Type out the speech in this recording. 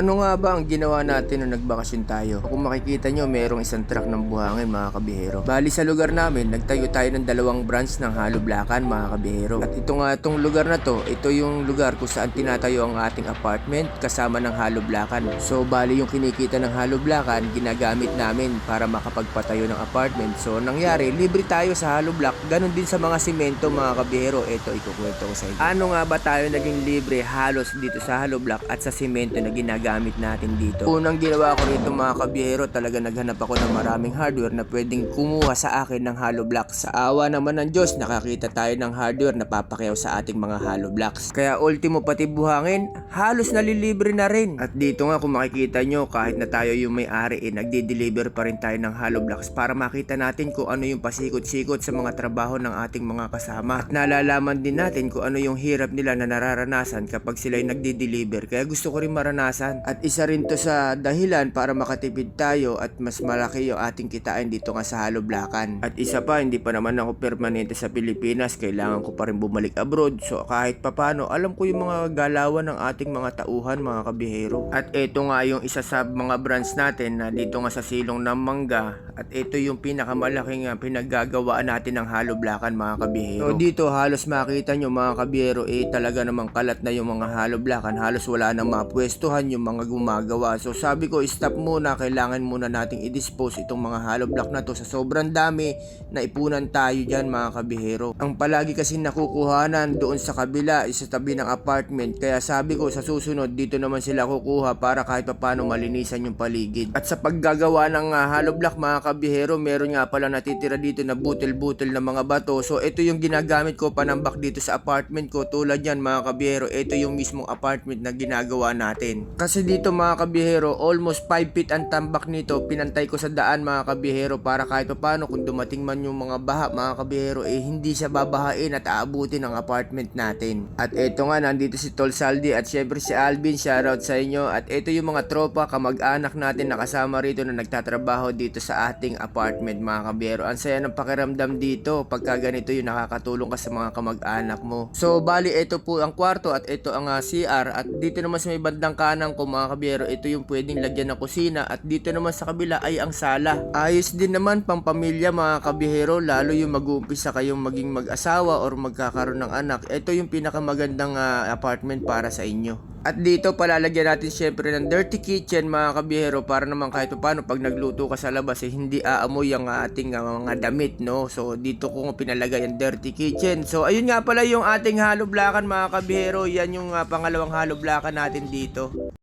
Ano nga ba ang ginawa natin nung nagbakasyon tayo? Kung makikita nyo, merong isang truck ng buhangin mga kabihero. Bali sa lugar namin, nagtayo tayo ng dalawang branch ng Halo Blacan mga kabihero. At ito nga itong lugar na to, ito yung lugar kung saan tinatayo ang ating apartment kasama ng Halo Blacan. So bali yung kinikita ng Halo Blacan, ginagamit namin para makapagpatayo ng apartment. So nangyari, libre tayo sa Halo Black. Ganon din sa mga simento mga kabihero. Ito ikukwento ko sa inyo. Ano nga ba tayo naging libre halos dito sa Halo Black at sa simento na ginagamit natin dito? Unang ginawa ko rito mga kabihero, talaga naghanap ako ng maraming hardware na pwedeng kumuha sa akin ng Halo Black. Sa awa naman ng Diyos, nakakita tayo ng hardware na papakyaw sa ating mga Halo Blocks. Kaya ultimo pati buhangin, halos nalilibre na rin. At dito nga kung makikita nyo, kahit na tayo yung may-ari, eh, nagde-deliver pa rin tayo ng Halo Blocks para makita natin kung ano yung pasikot-sikot sa mga trabaho ng ating mga kasama. At nalalaman din natin kung ano yung hirap nila na nararanasan kapag sila yung nagde-deliver. Kaya gusto ko rin maranasan. At isa rin to sa dahilan para makatipid tayo at mas malaki yung ating kitain dito nga sa Halo Blacan. At isa pa, hindi pa naman ako permanente sa Pilipinas. Kailangan ko pa rin bumalik abroad. So kahit papano, alam ko yung mga galawan ng ating mga tauhan, mga kabihero. At ito nga yung isa sa mga brands natin na dito nga sa silong ng mangga. At ito yung pinakamalaking pinaggagawaan natin ng Halo Blacan, mga kabihero. So dito halos makita nyo mga kabihero, eh talaga namang kalat na yung mga Halo Blacan. Halos wala nang mapwestuhan yung mga gumagawa. So sabi ko, stop muna. Kailangan muna nating i-dispose itong mga Halo Block na to sa sobrang dami na ipunan tayo dyan mga kabihero. Ang palagi kasi nakukuhanan doon sa kabila sa tabi ng apartment. Kaya sabi ko sa susunod dito naman sila kukuha para kahit paano malinisan yung paligid. At sa paggagawa ng uh, hollow block mga kabihero, meron nga pala natitira dito na butil-butil na mga bato. So ito yung ginagamit ko panambak dito sa apartment ko. Tulad yan mga kabihero, ito yung mismong apartment na ginagawa natin. Kasi dito mga kabihero, almost 5 feet ang tambak nito. Pinantay ko sa daan mga kabihero para kahit paano kung dumating man yung mga baha mga kabihero, eh hindi siya babahain at aabutin ang apartment natin. At ito nga, nandito si Tol Saldi at syempre si Alvin, shoutout sa inyo. At ito yung mga tropa, kamag-anak natin na kasama rito na nagtatrabaho dito sa ating apartment mga kabiyero. Ang saya ng pakiramdam dito pagka ganito yung nakakatulong ka sa mga kamag-anak mo. So bali ito po ang kwarto at ito ang ah, CR at dito naman sa may bandang kanan ko mga kabiyero, ito yung pwedeng lagyan ng kusina at dito naman sa kabila ay ang sala. Ayos din naman pang pamilya mga kabihero lalo yung mag-uumpisa kayong maging mag-asawa or magkakaroon ng anak. Ito yung pinakamagandang ah, apartment para sa inyo. At dito palalagyan natin syempre ng dirty kitchen mga kabihero para naman kahit paano pag nagluto ka sa labas eh hindi aamoy ang ating ah, mga damit no. So dito ko pinalagay ang dirty kitchen. So ayun nga pala yung ating halo blakan mga kabihero. Yan yung ah, pangalawang halo blakan natin dito.